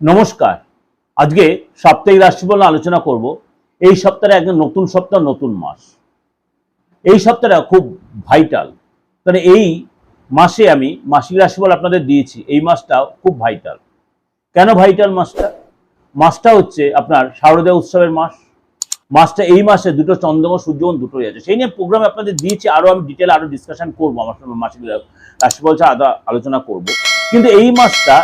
নমস্কার। আজকে সাপ্তাহিক রাশিফল আলোচনা করব। এই সপ্তাহে একদম নতুন সপ্তাহ, নতুন মাস। এই সপ্তাহটা খুব ভাইটাল কারণ এই মাসে আমি মাসিক রাশিফল আপনাদের দিয়েছি। এই মাসটাও খুব ভাইটাল কেন ভাইটাল মাসটা? মাসটা হচ্ছে আপনার শারদীয় উৎসবের মাস। মাসটা এই মাসে দুটো চন্দ্রমা সূর্যগ্রহণ দুটোই আছে। সেই নিয়ে প্রোগ্রামে আপনাদের দিয়েছি। আরও আমি ডিটেল আরও ডিসকাশন করব। আমার মাসিক রাশিফল আদা আলোচনা করব। কিন্তু এই মাসটা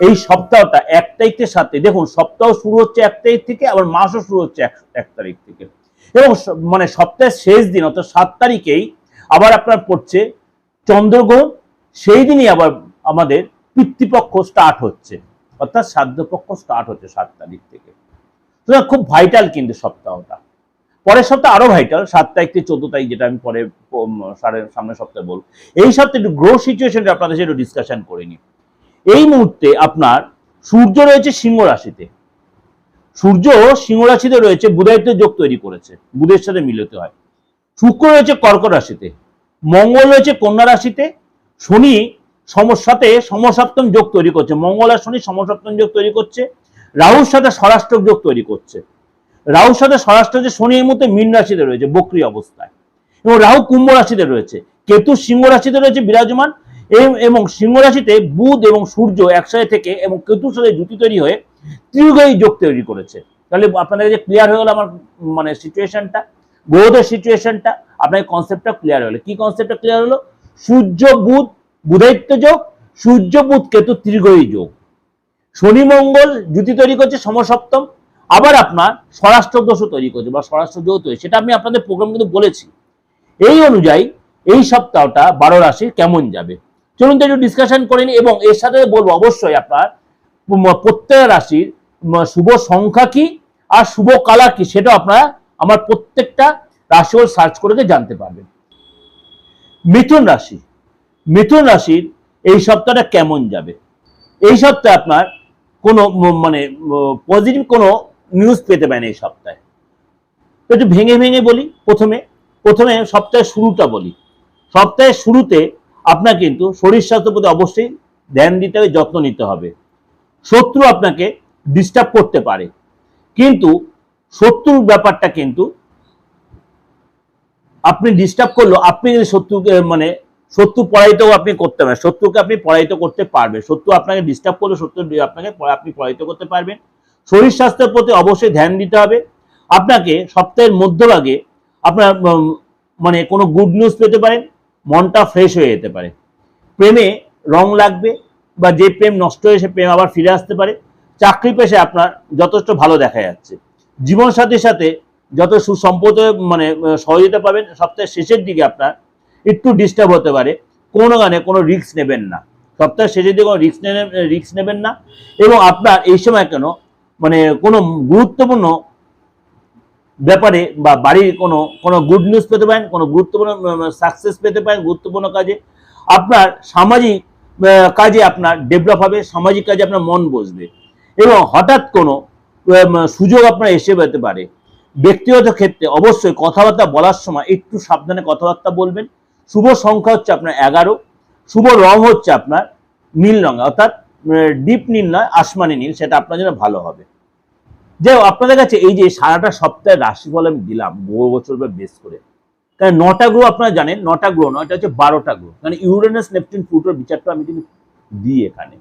এই সপ্তাহটা এক তারিখের সাথে, দেখুন সপ্তাহ শুরু হচ্ছে এক তারিখ থেকে, আবার মাসও শুরু হচ্ছে এক তারিখ থেকে। এবং মানে সপ্তাহের শেষ দিন, অর্থাৎ সাত তারিখেই আবার আপনার পড়ছে চন্দ্রগ্রহণ, সেই দিনই আবার আমাদের পিতৃপক্ষ স্টার্ট হচ্ছে। অর্থাৎ শ্রাদ্ধপক্ষ স্টার্ট হচ্ছে সাত তারিখ থেকে। সুতরাং খুব ভাইটাল কিন্তু সপ্তাহটা। পরের সপ্তাহ আরও ভাইটাল সাত তারিখ থেকে চোদ্দ তারিখ যেটা আমি পরে সাড়ে, সামনের সপ্তাহে বলব। এই সপ্তাহে একটু গ্রো সিচুয়েশনটা আপনাদের সাথে ডিসকাশন করে নিই। এই মুহূর্তে আপনার সূর্য রয়েছে সিংহ রাশিতে। সূর্য সিংহ রাশিতে রয়েছে বুধায়িত্ব যোগ তৈরি করেছে, বুধের সাথে মিলিত হয়। শুক্র রয়েছে কর্কট রাশিতে, মঙ্গল রয়েছে কন্যা রাশিতে, শনি সমসাতে সমসপ্তম যোগ তৈরি করছে, মঙ্গল আর শনি সমসপ্তম যোগ তৈরি করছে, রাহুর সাথে স্বরাষ্ট্র যোগ তৈরি করছে। রাহুর সাথে স্বরাষ্ট্র যে শনি এই মুহূর্তে মীন রাশিতে রয়েছে, বক্রি অবস্থায়। এবং রাহু কুম্ভ রাশিতে রয়েছে, কেতু সিংহ রাশিতে রয়েছে বিরাজমান এবং সিংহ রাশিতে বুধ এবং সূর্য একসাথে থেকে এবং কেতুর সাথে জুতি তৈরি হয়ে ত্রিগ্রহী যোগ তৈরি করেছে। তাহলে আপনাদের কাছে ক্লিয়ার হয়ে গেল আমার মানে সিচুয়েশনটা গ্রহদের সিচুয়েশনটা আপনার কনসেপ্টটা ক্লিয়ার হলো। কি কনসেপ্টটা ক্লিয়ার হলো? সূর্য বুধ বুধায়িত্ব যোগ, সূর্য বুধ, কেতু ত্রিগ্রহী যোগ। শনি মঙ্গল জুতি তৈরি করছে সমসপ্তম। আবার আপনার স্বরাষ্ট্র দোষও তৈরি করছে বা স্বরাষ্ট্র যোগ তৈরি। সেটা আমি আপনাদের প্রোগ্রাম কিন্তু বলেছি। এই অনুযায়ী এই সপ্তাহটা বারো রাশির কেমন যাবে? চলুন তো একটু ডিসকাশন করে নিই এবং এর সাথে বলব অবশ্যই আপনার প্রত্যেক রাশির শুভ সংখ্যা কি আর শুভ কালার কি সেটা আপনারা আমার প্রত্যেকটা রাশিও সার্চ করে জানতে পারবেন। মিথুন রাশি, মিথুন রাশির এই সপ্তাহটা কেমন যাবে? এই সপ্তাহে আপনার কোনো মানে পজিটিভ কোনো নিউজ পেতে পারেন এই সপ্তাহে। একটু ভেঙে ভেঙে বলি প্রথমে প্রথমে সপ্তাহের শুরুটা বলি। সপ্তাহের শুরুতে আপনার কিন্তু শরীর স্বাস্থ্যের প্রতি অবশ্যই ধ্যান দিতে হবে, যত্ন নিতে হবে। শত্রু আপনাকে ডিস্টার্ব করতে পারে। কিন্তু শত্রুর ব্যাপারটা কিন্তু আপনি ডিস্টার্ব করল আপনি যদি শত্রুকে মানে শত্রু পরাজিত আপনি করতে পারেন, শত্রুকে আপনি পরাজিত করতে পারবেন। শত্রু আপনাকে ডিস্টার্ব করলে শত্রু আপনাকে আপনি পরাজিত করতে পারবেন। শরীর স্বাস্থ্যের প্রতি অবশ্যই ধ্যান দিতে হবে। আপনাকে সপ্তাহের মধ্যভাগে আপনার মানে কোনো গুড নিউজ পেতে পারেন। মনটা ফ্রেশ হয়ে যেতে পারে। প্রেমে রং লাগবে বা যে প্রেম নষ্ট হয়ে সে প্রেম আবার ফিরে আসতে পারে, চাকরি পেশে আপনার যথেষ্ট ভালো দেখা যাচ্ছে। জীবনসাথীর সাথে যত সুসম্পদ মানে সহযোগিতা পাবেন, সপ্তাহের শেষের দিকে আপনার একটু ডিস্টার্ব হতে পারে। কোনো গানে কোনো রিস্ক নেবেন না। সপ্তাহের শেষের দিকে কোনো রিস্ক রিস্ক নেবেন না। এবং আপনার এই সময় কেন মানে কোনো গুরুত্বপূর্ণ ব্যাপারে বা বাড়ির কোনো কোনো গুড নিউজ পেতে পারেন, কোনো গুরুত্বপূর্ণ সাকসেস পেতে পারেন গুরুত্বপূর্ণ কাজে। আপনার সামাজিক কাজে আপনার ডেভেলপ হবে, সামাজিক কাজে আপনার মন বসবে। এবং হঠাৎ কোনো সুযোগ আপনার এসে পেতে পারে। ব্যক্তিগত ক্ষেত্রে অবশ্যই কথাবার্তা বলার সময় একটু সাবধানে কথাবার্তা বলবেন। শুভ সংখ্যা হচ্ছে আপনার এগারো। শুভ রং হচ্ছে আপনার নীল রঙ অর্থাৎ ডিপ নীল নয়, আসমানি নীল, সেটা আপনার জন্য ভালো হবে। যে আপনাদের কাছে এই যে সারাটা সপ্তাহে রাশিফল আমি দিলাম, বহু বছর বেস করে। কারণ নটা গ্রহ আপনারা জানেন, নটা গ্রহ নয়, এটা হচ্ছে বারোটা গ্রহ। মানে ইউরেনাস নেপটিন প্লুটোর বিচারটা আমি কিন্তু দিই এখানে।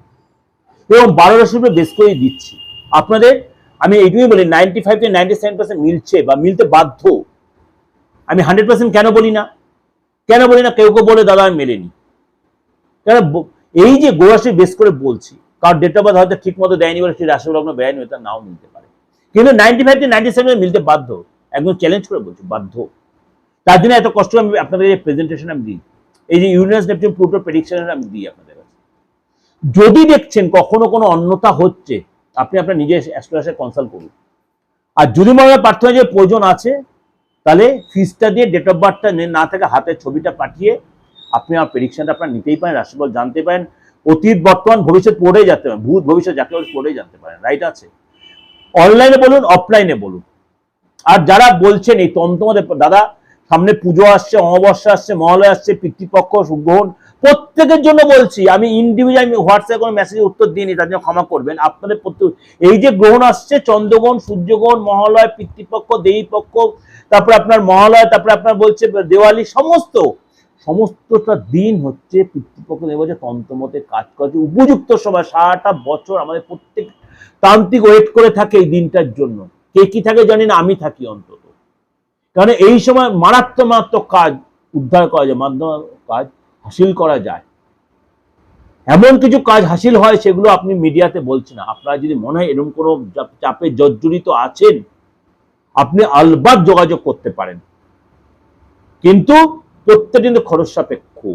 এবং বারো রাশির উপরে বেস করেই দিচ্ছি। আপনাদের, আমি এইটুকুই বলি নাইনটি ফাইভ থেকে নাইনটি সেভেন পার্সেন্ট মিলছে বা মিলতে বাধ্য। আমি হান্ড্রেড পার্সেন্ট কেন বলি না? কেন বলি না? কেউ কেউ বলে, দাদা, আমি মেলেনি। ব- এই যে গোরাশি বেস করে বলছি, কারণ ডেট অফ বার্থ হয়তো ঠিক মতো দেয়নি বলে সেই রাশি লগ্ন বেআইনি হয়তো নাও মিলতে পারে। কিন্তু নাইনটি ফাইভ থেকে নাইনটি সেভেন মিলতে বাধ্য। একদম চ্যালেঞ্জ করে বলছি, বাধ্য। তার জন্য এত কষ্ট আমি আপনাদের এই প্রেজেন্টেশন আমি দিই। এই যে ইউনিভার্স নেপচুন প্লুটো প্রেডিকশন আমি দিই আপনাদের কাছে। যদি দেখছেন কখনো কোনো অন্যতা হচ্ছে, আপনি আপনার নিজের অ্যাস্ট্রোলজার কনসাল্ট করুন। আর যদি মনে হয় প্রার্থনা যে প্রয়োজন আছে, তাহলে ফিসটা দিয়ে ডেট অফ বার্থটা না থাকে হাতের ছবিটা পাঠিয়ে আপনি আমার প্রেডিকশনটা আপনার নিতেই পারেন, রাশিফল জানতে পারেন। অতীত, বর্তমান, ভবিষ্যৎ পড়েই যেতে পারেন। ভূত, ভবিষ্যৎ বলে পড়েই জানতে পারেন। রাইট আছে? অনলাইনে বলুন অফলাইনে বলুন। আর যারা বলছেন, এই তন্ত্রমদের দাদা, সামনে পুজো আসছে, অমাবস্যা আসছে, মহালয় আসছে, পিতৃপক্ষ গ্রহণ প্রত্যেকের জন্য বলছি, আমি ইন্ডিভিজুয়াল আমি হোয়াটসঅ্যাপে কোনো মেসেজে উত্তর দিইনি, তার জন্য ক্ষমা করবেন। আপনাদের প্রত্যেক, এই যে গ্রহণ আসছে, চন্দ্রগ্রহণ, সূর্যগ্রহণ, মহালয়, পিতৃপক্ষ, দেবীপক্ষ, তারপরে আপনার মহালয়, তারপরে আপনার বলছে, দেওয়ালি, সমস্ত, সমস্তটা দিন হচ্ছে পিতৃপক্ষ দেব যে তন্ত্রমতে কাজ করছে উপযুক্ত সময়, সারাটা বছর আমাদের প্রত্যেক তান্ত্রিক ওয়েট করে থাকে এই দিনটার জন্য। কে কি থাকে জানি না, আমি থাকি অন্তত। কারণ এই সময় মারাত্মক মারাত্মক কাজ উদ্ধার করা যায় মাধ্যম কাজ হাসিল করা যায়। এমন কিছু কাজ হাসিল হয়, সেগুলো আপনি মিডিয়াতে বলছেন না। আপনারা যদি মনে হয় এরকম কোনো চাপ- জর্জরিত আছেন, আপনি আলবাদ যোগাযোগ করতে পারেন। কিন্তু প্রত্যেকটা কিন্তু খরচ সাপেক্ষ।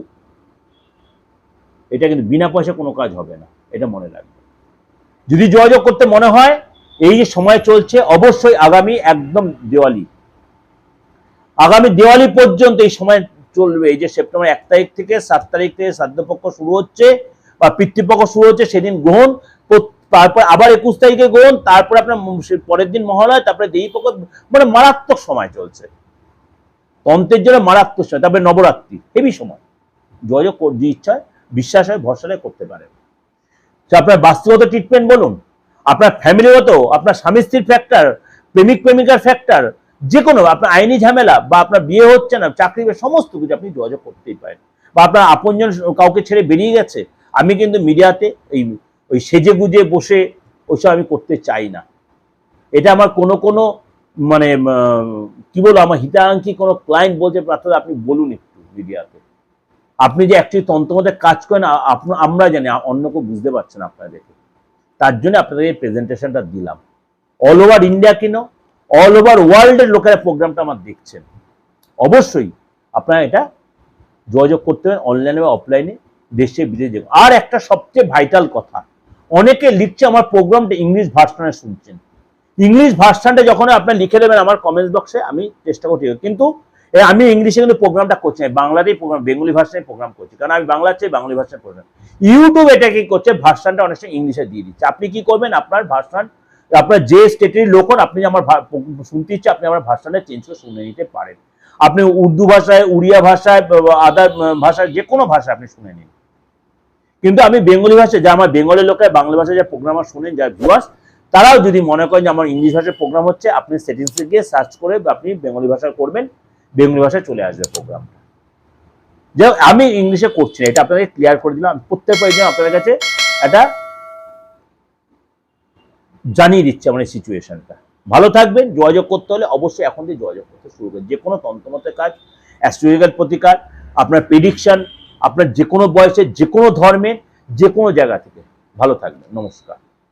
এটা কিন্তু বিনা পয়সা কোনো কাজ হবে না, এটা মনে রাখবেন। যদি যোগাযোগ করতে মনে হয়, এই যে সময় চলছে, অবশ্যই আগামী একদম দেওয়ালি। আগামী দেওয়ালি পর্যন্ত এই সময় চলবে। এই যে সেপ্টেম্বর এক তারিখ থেকে সাত তারিখ থেকে শ্রাদ্ধপক্ষ শুরু হচ্ছে বা পিতৃপক্ষ শুরু হচ্ছে, সেদিন গ্রহণ তারপর আবার একুশ তারিখে গ্রহণ, তারপরে আপনার পরের দিন মহালয়, তারপরে দেবীপক্ষ মানে মারাত্মক সময় চলছে। তন্ত্রের জন্য মারাত্মক সময়, তারপরে নবরাত্রি, হেভি সময়। যোগাযোগ যে ইচ্ছা বিশ্বাস হয়, ভরসা করতে পারেন। আপনার বাস্তুগত ট্রিটমেন্ট বলুন, আপনার ফ্যামিলিগত আপনার স্বামী স্ত্রীর ফ্যাক্টর প্রেমিক প্রেমিকার ফ্যাক্টর যে কোনো আপনার আইনি ঝামেলা বা আপনার বিয়ে হচ্ছে না, চাকরি সমস্ত কিছু আপনি যোগাযোগ করতেই পারেন। বা আপনার আপনজন কাউকে ছেড়ে বেরিয়ে গেছে, আমি কিন্তু মিডিয়াতে এই ওই সেজে গুজে বসে ওইসব আমি করতে চাই না। এটা আমার কোনো কোনো মানে কি বলব, আমার হিতাকাঙ্ক্ষী কোনো ক্লায়েন্ট বলছে আপনি বলুন একটু মিডিয়াতে। আপনি যে অ্যাকচুয়ালি তন্ত্রমতে কাজ করেন আমরা জানি অন্য কেউ বুঝতে পারছেন আপনারা দেখে তার জন্য আপনাদের এই প্রেজেন্টেশনটা দিলাম। অল ওভার ইন্ডিয়া কিনো? অল ওভার ওয়ার্ল্ডের লোকেরা প্রোগ্রামটা আমার দেখছেন। অবশ্যই আপনারা এটা যোগাযোগ করতে হবে অনলাইনে বা অফলাইনে দেশে, বিদেশে আর একটা সবচেয়ে ভাইটাল কথা, অনেকে লিখছে আমার প্রোগ্রামটা ইংলিশ ভার্সনে শুনছেন। ইংলিশ ভার্সনটা যখন আপনার লিখে দেবেন আমার কমেন্টস বক্সে আমি চেষ্টা করছি। কিন্তু আমি ইংলিশে কিন্তু প্রোগ্রামটা করছি না, বাংলাতেই প্রোগ্রাম বেঙ্গলি ভার্সনে প্রোগ্রাম করছি, কারণ আমি বাংলার চেয়ে বাঙালি ভাষায় প্রোগ্রাম ইউটিউব এটা কি করছে, ভার্সনটা অনেক সময় ইংলিশে দিয়ে দিচ্ছে। আপনি কি করবেন, আপনার ভার্সন, আপনার যে স্টেটের লোক আপনি আমার শুনতে ইচ্ছে, আপনি আমার ভার্সনটা চেঞ্জ করে শুনে নিতে পারেন। আপনি উর্দু ভাষায়, উড়িয়া ভাষায় আদার ভাষায়, যে কোনো ভাষায় আপনি শুনে নিন। কিন্তু আমি বেঙ্গলি ভাষায়, যা আমার বেঙ্গলের লোকের বাংলা ভাষায় যা প্রোগ্রাম শুনেন যা ভিউয়ার্স তারাও যদি মনে করেন যে আমার ইংলিশ ভাষায় প্রোগ্রাম হচ্ছে, আপনি সেটিংসে গিয়ে সার্চ করে আপনি বেঙ্গলি ভাষায় করবেন। বেঙ্গলি ভাষায় চলে আসবে প্রোগ্রামটা যে আমি ইংলিশে করছি না, এটা আপনাদের ক্লিয়ার করে দিলাম। প্রত্যেক প্রয়োজন আপনাদের কাছে একটা জানিয়ে দিচ্ছে আমার এই সিচুয়েশনটা ভালো থাকবেন, যোগাযোগ করতে হলে অবশ্যই এখন থেকে যোগাযোগ করতে শুরু করবেন যে কোনো তন্ত্রমতের কাজ অ্যাস্ট্রোলজিক্যাল প্রতিকার, আপনার প্রেডিকশন আপনার যে কোনো বয়সের যে কোনো ধর্মের যে কোনো জায়গা থেকে। ভালো থাকবেন, নমস্কার।